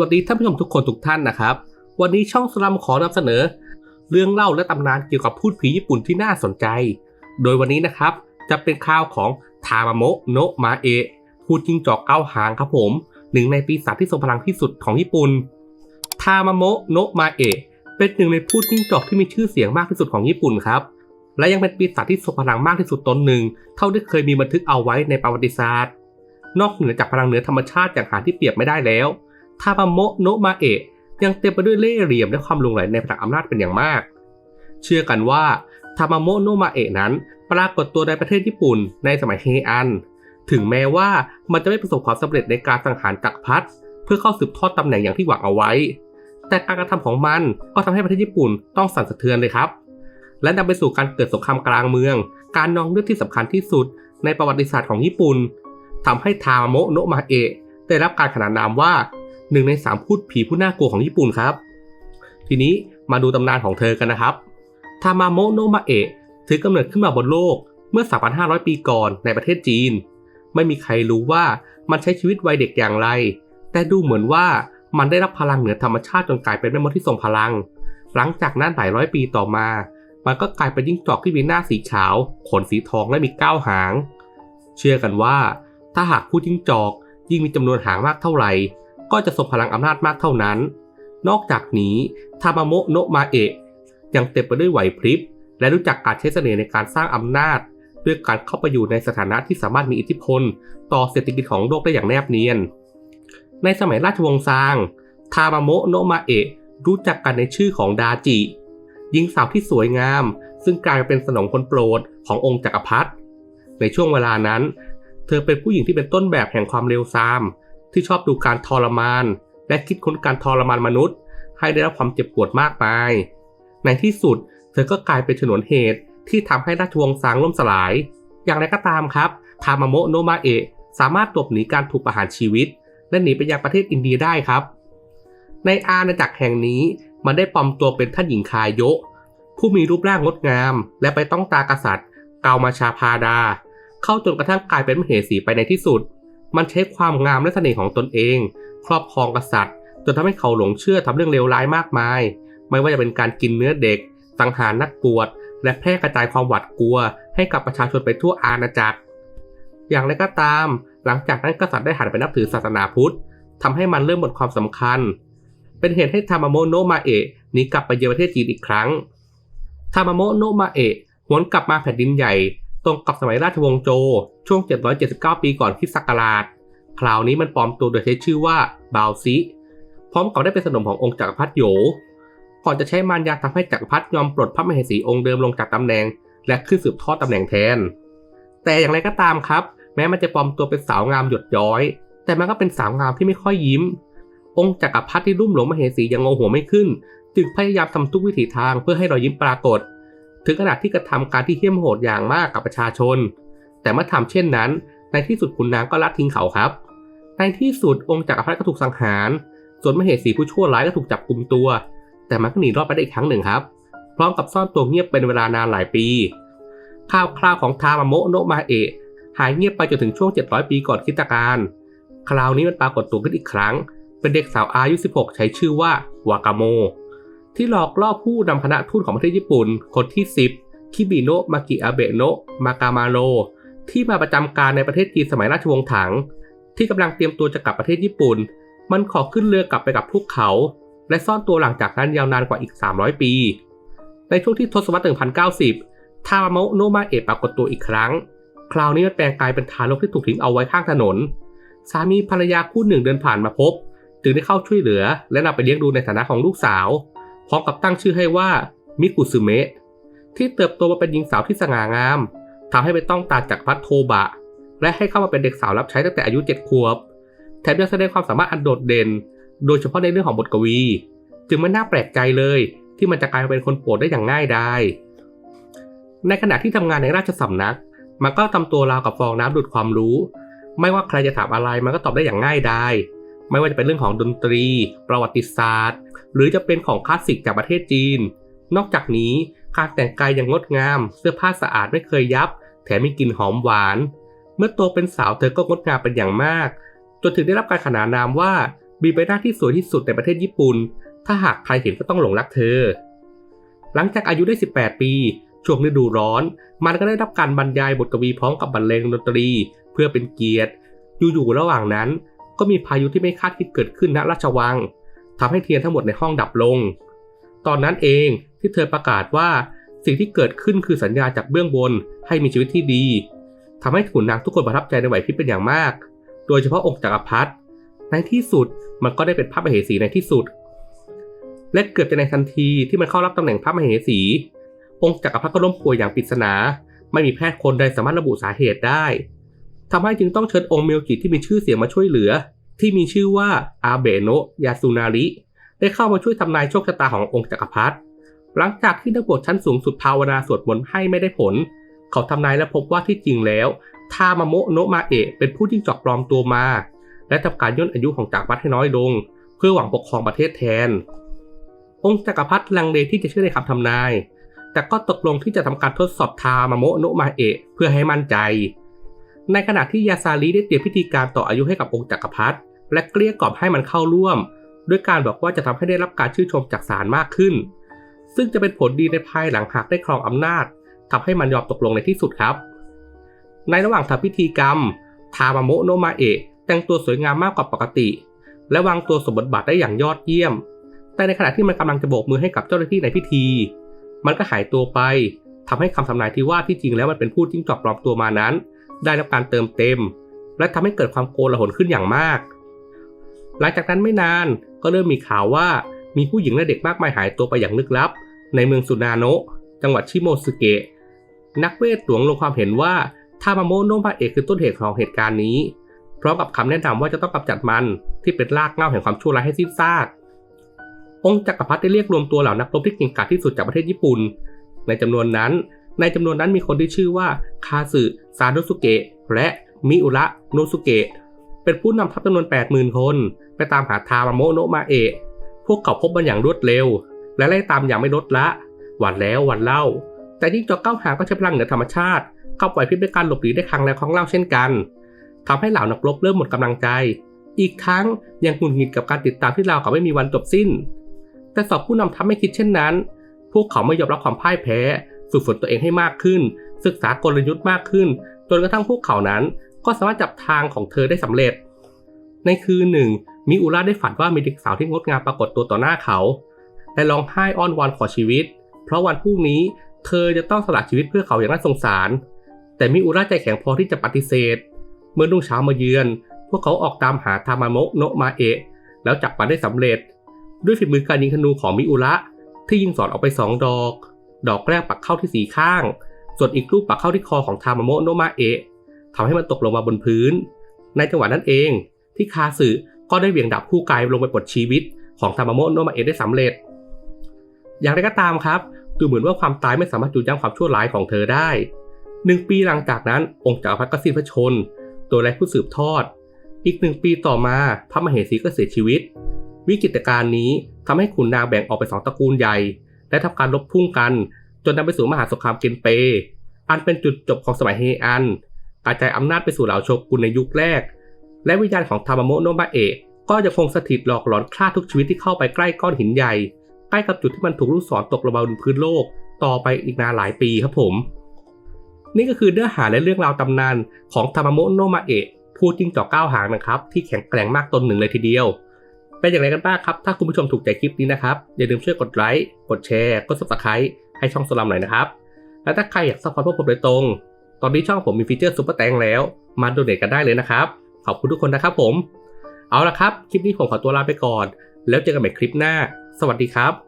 วัสดีท่านผู้ชมทุกคนทุกท่านนะครับ วันนี้ช่องสลัมขอนำเสนอ เรื่องเล่าและตำนานเกี่ยวกับพูดผีญี่ปุ่นที่น่าสนใจ โดยวันนี้นะครับ จะเป็นข่าวของทามาโมะโนะมาเอะพูดจิงจอกเก้าหางครับผม หนึ่งในปีศาจที่ทรงพลังที่สุดของญี่ปุ่น ทามาโมะโนะมาเอะเป็นหนึ่งในพูดจิงจอกที่มีชื่อเสียงมากที่สุดของญี่ปุ่นครับ และยังเป็นปีศาจที่ทรงพลังมากที่สุดตนหนึ่ง เท่าที่เคยมีบันทึกเอาไว้ในประวัติศาสตร์ นอกเหนือจากพลังเหนือธรรมชาติอย่างหาที่เปรียบไม่ได้แล้ว ทามาโมะโนะมาเอะยังเต็มไปด้วยเล่ห์เหลี่ยมและความหลงไหลในพลังอำนาจเป็นอย่างมาก เชื่อกันว่าทามาโมโนมาเอะนั้น ปรากฏตัวในประเทศญี่ปุ่นในสมัยเฮอัน ถึงแม้ว่ามันจะไม่ประสบความสำเร็จในการสังหารจักรพรรดิเพื่อเข้าสืบทอดตำแหน่งอย่างที่หวังเอาไว้ แต่การกระทำของมันก็ทำให้ประเทศญี่ปุ่นต้องสั่นสะเทือนเลยครับ และนำไปสู่การเกิดสงครามกลางเมือง การนองเลือดที่สำคัญที่สุดในประวัติศาสตร์ของญี่ปุ่นทำให้ทามาโมโนมาเอะได้รับการขนานนามว่า หนึ่งในสามพูดผีผู้น่ากลัวของญี่ปุ่นครับ ทีนี้มาดูตำนานของเธอกันนะครับ ทามาโมโนมาเอะถือกำเนิดขึ้นมาบนโลกเมื่อ 3,500 ปีก่อนในประเทศจีน ไม่มีใครรู้ว่ามันใช้ชีวิตวัยเด็กอย่างไร แต่ดูเหมือนว่ามันได้รับพลังเหนือธรรมชาติจนกลายเป็นแม่มดที่ทรงพลัง หลังจากนั้นหลายร้อยปีต่อมา มันก็กลายเป็นยิ่งจอกที่มีหน้าสีขาว ขนสีทองและมีเก้าหาง เชื่อกันว่า ถ้าหากผู้จิ้งจอกยิ่งมีจำนวนหางมากเท่าไหร่ ก็จะทรงพลังอำนาจมากเท่านั้น นอกจากนี้ทามาโมโนะมาเอะยังเต็มไปด้วยไหวพริบ และรู้จักการใช้เสน่ห์ในการสร้างอำนาจ ด้วยการเข้าไปอยู่ในสถานะที่สามารถมีอิทธิพล ต่อเศรษฐกิจของโลกได้อย่างแนบเนียน ในสมัยราชวงศ์ซาง ทามาโมโนะมาเอะรู้จักกันในชื่อของดาจิหญิงสาวที่สวยงาม ซึ่งกลายเป็นสนมคนโปรดขององค์จักรพรรดิในช่วงเวลานั้น เธอเป็นผู้หญิงที่เป็นต้นแบบแห่งความเร็วซาม ที่ชอบดูการทรมาน และคิดค้นการทรมานมนุษย์ ให้ได้รับความเจ็บปวดมากมาย ในที่สุด เธอก็กลายเป็นฉนวนเหตุที่ทำให้ราชวงศ์ซางล่มสลาย อย่างไรก็ตามครับทามาโมโนมาเอะสามารถหลบหนีการถูกประหารชีวิต และหนีไปยังประเทศอินเดียได้ครับ ในอาณาจักรแห่งนี้มันได้ปลอมตัวเป็นท่านหญิงคายโยผู้มีรูปร่างงดงาม และไปต้องตากษัตริย์ เกามาชาพาดา เข้าจนกระทั่งกลายเป็นมเหสีไปในที่สุด มันใช้ความงามและเสน่ห์ของตนเอง ครอบครองกษัตริย์จนทำให้เขาหลงเชื่อทำเรื่องเลวร้ายมากมาย ไม่ว่าจะเป็นการกินเนื้อเด็กสังหารนักบวชและแพร่กระจายความหวาดกลัว ให้กับประชาชนไปทั่วอาณาจักร อย่างไรก็ตาม หลังจากนั้นกษัตริย์ได้หันไปนับถือศาสนาพุทธทำให้มันเริ่มหมดความสำคัญ เป็นเหตุให้ทามาโมโนมาเอะหนีกลับไปเยือนประเทศจีนอีกครั้งทามาโมโนมาเอะหวนกลับมาแผ่นดินใหญ่ ตรงกับสมัยราชวงศ์โจ ช่วง 779 ปีก่อนคริสต์ศักราช คราวนี้มันปลอมตัวโดยใช้ชื่อว่าบาวซิพร้อมกับได้เป็นสนมขององค์จักรพรรดิโหยก่อนจะใช้มารยาทำให้จักรพรรดิยอมปลดพระมเหสีองค์เดิมลงจากตำแหน่ง และขึ้นสืบทอดตำแหน่งแทน แต่อย่างไรก็ตามครับ แม้มันจะปลอมตัวเป็นสาวงามหยดย้อย แต่มันก็เป็นสาวงามที่ไม่ค่อยยิ้ม องค์จักรพรรดิที่รุ่มหลงมเหสียังงงหัวไม่ขึ้น จึงพยายามทำทุกวิถีทางเพื่อให้รอยยิ้มปรากฏ ถึงขนาดที่กระทำการที่เหี้ยมโหดอย่างมากกับประชาชน แต่เมื่อทำเช่นนั้น ในที่สุดขุนนางก็ละทิ้งเขาครับ ในที่สุดองค์จักรพรรดิก็ถูกสังหาร ส่วนมเหสีผู้ชั่วร้ายก็ถูกจับกุมตัว แต่มันก็หนีรอดไปได้อีกครั้งหนึ่งครับ พร้อมกับซ่อนตัวเงียบเป็นเวลานานหลายปี ข่าวคราวของทามาโมะโนมาเอะหายเงียบไปจนถึงช่วง 700 ปีก่อนคริสตกาลคราวนี้มันปรากฏตัวขึ้นอีกครั้ง เป็นเด็กสาวอายุ 16 ใช้ชื่อว่าวากาโม ที่หลอกล่อผู้นำคณะทูตของประเทศญี่ปุ่น คนที่ 10 คิบิโนะมากิอาเบโนะมากามาโรที่มาประจำการในประเทศจีนสมัยราชวงศ์ถัง ที่กำลังเตรียมตัวจะกลับประเทศญี่ปุ่น มันขอขึ้นเรือกลับไปกับพวกเขา และซ่อนตัวหลังจากนั้นยาวนานกว่าอีก 300 ปี ในช่วงที่ทศวรรษ1090 ทามาโมะโนะมาเอะปรากฏตัวอีกครั้ง คราวนี้มันแปลงกายเป็นทารกที่ถูกทิ้งเอาไว้ข้างถนน สามีภรรยาคู่หนึ่งเดินผ่านมาพบ จึงได้เข้าช่วยเหลือ และนำไปเลี้ยงดูในฐานะของลูกสาว พร้อมกับตั้งชื่อให้ว่ามิกุซึเมะที่เติบโตมาเป็นหญิงสาวที่สง่างามทำให้ไปต้องตาจากพัดโทบะ และให้เข้ามาเป็นเด็กสาวรับใช้ตั้งแต่อายุ7ขวบ แถมยังแสดงความสามารถอันโดดเด่น โดยเฉพาะในเรื่องของบทกวี จึงไม่น่าแปลกใจเลย ที่มันจะกลายเป็นคนโปรดได้อย่างง่ายดายในขณะที่ทำงานในราชสำนัก มันก็ทำตัวราวกับฟองน้ำดูดความรู้ ไม่ว่าใครจะถามอะไรมันก็ตอบได้อย่างง่ายดาย ไม่ว่าจะเป็นเรื่องของดนตรี ประวัติศาสตร์ หรือจะเป็นของคลาสสิกจากประเทศจีน นอกจากนี้การแต่งกายยังงดงาม เสื้อผ้าสะอาดไม่เคยยับ แถมมีกลิ่นหอมหวาน เมื่อโตเป็นสาวเธอก็งดงามเป็นอย่างมาก จนถึงได้รับการขนานนามว่ามีใบหน้าที่สวยที่สุดในประเทศญี่ปุ่น ถ้าหากใครเห็นก็ต้องหลงรักเธอ หลังจากอายุได้ 18 ปี ช่วงฤดูร้อน มันก็ได้รับการบรรยายบทกวีพร้อมกับบรรเลงดนตรี เพื่อเป็นเกียรติ อยู่ๆระหว่างนั้น ก็มีพายุที่ไม่คาดคิดเกิดขึ้นณราชวังทำให้เทียนทั้งหมดในห้องดับลง ตอนนั้นเองที่เธอประกาศว่าสิ่งที่เกิดขึ้นคือสัญญาจากเบื้องบนให้มีชีวิตที่ดีทำให้ขุนนางทุกคนประทับใจในไหวพริบเป็นอย่างมาก โดยเฉพาะองค์จักรพรรดิในที่สุดมันก็ได้เป็นพระมเหสีในที่สุด และเกือบจะในทันทีที่มันเข้ารับตำแหน่งพระมเหสี องค์จักรพรรดิก็ล้มป่วยอย่างปริศนา ไม่มีแพทย์คนใดสามารถระบุสาเหตุได้ ทำให้จึงต้องเชิญองค์เมลกิที่มีชื่อเสียงมาช่วยเหลือ ที่มีชื่อว่าอาเบโนะยาสุนาริได้เข้ามาช่วยทำนายโชคชะตาขององค์จักรพรรดิหลังจากที่นักบวชชั้นสูงสุดภาวนาสวดมนต์ให้ไม่ได้ผล เขาทำนายและพบว่าที่จริงแล้วทามาโมโนะมาเอะเป็นผู้ที่จอกปลอมตัวมา และทำการย่นอายุของจักรพรรดิให้น้อยลง เพื่อหวังปกครองประเทศแทน องค์จักรพรรดิลังเลที่จะเชื่อในคำทำนาย แต่ก็ตกลงที่จะทำการทดสอบทามาโมโนะมาเอะเพื่อให้มั่นใจ ในขณะที่ยาซาริได้เตรียมพิธีการต่ออายุให้กับองค์จักรพรรดิและเกลี้ยกล่อมให้มันเข้าร่วม ด้วยการบอกว่าจะทำให้ได้รับการชื่นชมจากศาลมากขึ้น ซึ่งจะเป็นผลดีในภายหลังหากได้ครองอำนาจทำให้มันยอมตกลงในที่สุดครับ ในระหว่างทำพิธีกรรม ทามาโมโนมาเอะแต่งตัวสวยงามมากกว่าปกติ และวางตัวสมบทบาทได้อย่างยอดเยี่ยม แต่ในขณะที่มันกำลังจะโบกมือให้กับเจ้าหน้าที่ในพิธี มันก็หายตัวไปทำให้คำทำนายที่ว่าที่จริงแล้วมันเป็นผู้จิ้งจอกปลอมตัวมานั้น ได้รับการเติมเต็ม และทำให้เกิดความโกลาหลขึ้นอย่างมาก หลังจากนั้นไม่นานก็เริ่มมีข่าวว่ามีผู้หญิงและเด็กมากมายหายตัวไปอย่างลึกลับ ในเมืองสุนาโนะจังหวัดชิโมสึเกะนักเวทหลวงลงความเห็นว่าทามาโมโนะมาเอะคือต้นเหตุของเหตุการณ์นี้พร้อมกับคำแนะนำว่าจะต้องกำจัดมันที่เป็นรากเหง้าแห่งความชั่วร้ายให้สิ้นซาก องค์จักรพรรดิได้เรียกรวมตัวเหล่านักรบที่เก่งกาจที่สุดจากประเทศญี่ปุ่น ในจำนวนนั้น ในจำนวนนั้นมีคนที่ชื่อว่าคาสึซาโดสุเกะและมิอุระโนสุเกะเป็นผู้นำทัพจำนวน 80,000 คน ไปตามหาทามาโมโนะมาเอะ พวกเขาพบมันอย่างรวดเร็ว และไล่ตามอย่างไม่ลดละ หวันแล้วหวันเล่า แต่ยิ่งจอกเก้าหางก็ใช้พลังเหนือธรรมชาติ เข้าปล่อยพิษด้วยการหลบหนีได้ครั้งแล้วครั้งเล่าเช่นกันทำให้เหล่านักรบเริ่มหมดกำลังใจ อีกทั้งยังหงุดหงิดกับการติดตามที่เราวกับไม่มีวันจบสิ้น แต่สอบผู้นำทัพไม่คิดเช่นนั้น พวกเขาไม่ยอมรับความพ่ายแพ้ ฝึกฝนตัวเองให้มากขึ้น ศึกษากลยุทธ์มากขึ้น จนกระทั่งพวกเขานั้น ก็สามารถจับทางของเธอได้สำเร็จ ในคืนหนึ่งมิอุระได้ฝันว่ามีเด็กสาวที่งดงามปรากฏตัวต่อหน้าเขาและร้องไห้อ้อนวอนขอชีวิต เพราะวันพรุ่งนี้เธอจะต้องสละชีวิตเพื่อเขาอย่างน่าสงสาร แต่มิอุระใจแข็งพอที่จะปฏิเสธ เมื่อรุ่งเช้ามาเยือน พวกเขาออกตามหาทามาโมะโนมาเอะ แล้วจับมันได้สำเร็จ ด้วยฝีมือการยิงธนูของมิอุระที่ยิงสอนออกไปสองดอก ดอกแรกปักเข้าที่สีข้าง ส่วนอีกลูกปักเข้าที่คอของทามาโมโนมาเอะทำให้มันตกลงมาบนพื้น ในจังหวะนั้นเอง ที่คาสึก็ได้เหวี่ยงดาบคู่กายลงไปปลดชีวิตของทามาโมโนมาเอะได้สำเร็จ อย่างไรก็ตามครับดูเหมือนว่าความตายไม่สามารถหยุดยั้งความชั่วร้ายของเธอได้หนึ่งปีหลังจากนั้นองค์จักรพรรดิก็สิ้นพระชนม์ตัวแรกผู้สืบทอด อีกหนึ่งปีต่อมาพระมเหสีก็เสียชีวิต วิกฤตการณ์นี้ทำให้ขุนนางแบ่งออกเป็นสองตระกูลใหญ่ และทำการรบพุ่งกัน จนนำไปสู่มหาสงครามเกนเป อันเป็นจุดจบของสมัยเฮอันกระจายอำนาจไปสู่เหล่าโชกุนในยุคแรก และวิญญาณของทามาโมโนะมาเอะก็ยังคงสถิตหลอกหลอนฆ่าทุกชีวิตที่เข้าไปใกล้ก้อนหินใหญ่ ใกล้กับจุดที่มันถูกลูกศรตกลงมาบนพื้นโลก ต่อไปอีกนานหลายปีครับผม นี่ก็คือเนื้อหาและเรื่องราวตำนานของทามาโมโนมาเอะผู้จิ้งจอกก้าวหางนะครับ ที่แข็งแกร่งมากตนหนึ่งเลยทีเดียว เป็นอย่างไรกันบ้างครับ ถ้าคุณผู้ชมถูกใจคลิปนี้นะครับ อย่าลืมช่วยกดไลค์ กดแชร์ กด subscribe ให้ช่องสลัมหน่อยนะครับ และถ้าใครอยากสปอร์ตพวกผมโดยตรง ตอนนี้ช่องผมมีฟีเจอร์ซุปเปอร์แตงแล้ว มาดูเนตกันได้เลยนะครับ ขอบคุณทุกคนนะครับผม เอาละครับ คลิปนี้ผมขอตัวลาไปก่อน แล้วเจอกันใหม่คลิปหน้า สวัสดีครับ